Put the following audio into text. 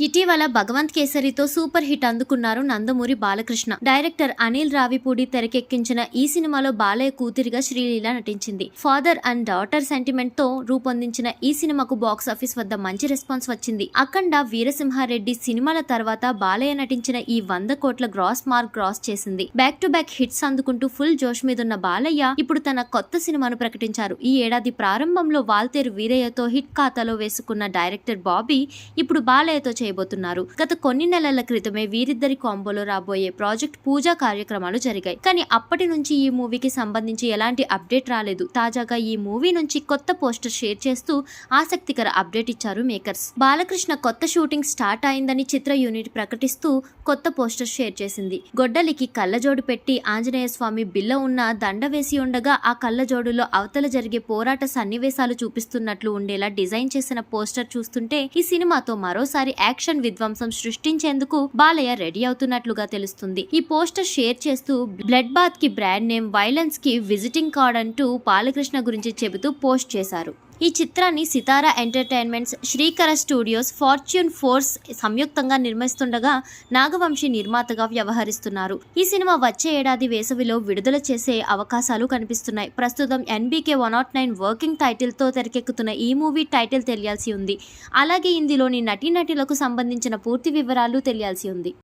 ఇటీవల Bhagavanth కేసరితో super hit అందుకున్నారు Nandamuri Balakrishna. Director Anil Ravipudi తెరకెక్కించిన ఈ సినిమాలో బాలయ్య కూతురిగా శ్రీలీల నటించింది. ఫాదర్ అండ్ డాటర్ సెంటిమెంట్తో రూపొందించిన ఈ సినిమాకు బాక్స్ ఆఫీస్ వద్ద మంచి రెస్పాన్స్ వచ్చింది. అఖండ వీరసింహారెడ్డి సినిమాల తర్వాత బాలయ్య నటించిన ఈ వంద కోట్ల గ్రాస్ మార్క్ క్రాస్ చేసింది. బ్యాక్ టు బ్యాక్ హిట్స్ అందుకుంటూ ఫుల్ జోష్ మీదున్న బాలయ్య ఇప్పుడు తన కొత్త సినిమాను ప్రకటించారు. ఈ ఏడాది ప్రారంభంలో వాల్తేరు వీరయ్యతో హిట్ ఖాతాలో వేసుకున్న డైరెక్టర్ బాబీ ఇప్పుడు బాలయ్యతో చేయబోతున్నారు. గత కొన్ని నెలల క్రితమే వీరిద్దరి కాంబోలో రాబోయే ప్రాజెక్ట్ పూజా కార్యక్రమాలు జరిగాయి. కానీ అప్పటి నుంచి ఈ మూవీకి సంబంధించి ఎలాంటి అప్డేట్ రాలేదు. తాజాగా ఈ మూవీ నుంచి కొత్త పోస్టర్ షేర్ చేస్తూ ఆసక్తికర అప్డేట్ ఇచ్చారు మేకర్స్. బాలకృష్ణ కొత్త షూటింగ్ స్టార్ట్ అయిందని చిత్ర యూనిట్ ప్రకటిస్తూ కొత్త పోస్టర్ షేర్ చేసింది. గొడ్డలికి కళ్ళజోడు పెట్టి ఆంజనేయ స్వామి బిల్ల ఉన్న దండ వేసి ఉండగా ఆ కళ్ళజోడులో అవతల జరిగే పోరాట సన్నివేశాలు చూపిస్తున్నట్లు ఉండేలా డిజైన్ చేసిన పోస్టర్ చూస్తుంటే ఈ సినిమాతో మరోసారి యాక్షన్ విధ్వంసం సృష్టించేందుకు బాలయ్య రెడీ అవుతున్నట్లుగా తెలుస్తుంది. ఈ పోస్టర్ షేర్ చేస్తూ బ్లడ్ బాత్కి బ్రాండ్ నేమ్ వైలెన్స్కి విజిటింగ్ కార్డ్ అంటూ బాలకృష్ణ గురించి చెబుతూ పోస్ట్ చేశారు. ఈ చిత్రాన్ని Sithara entertainments Srikara studios fortune force సంయుక్తంగా నిర్మిస్తుండగా నాగవంశీ నిర్మాతగా వ్యవహరిస్తున్నారు. ఈ సినిమా వచ్చే ఏడాది వేసవిలో విడుదల చేసే అవకాశాలు కనిపిస్తున్నాయి. ప్రస్తుతం NBK one nought nine working టైటిల్తో తెరకెక్కుతున్న ఈ మూవీ టైటిల్ తెలియాల్సి ఉంది. అలాగే ఇందులోని నటీనటులకు సంబంధించిన పూర్తి వివరాలు తెలియాల్సి ఉంది.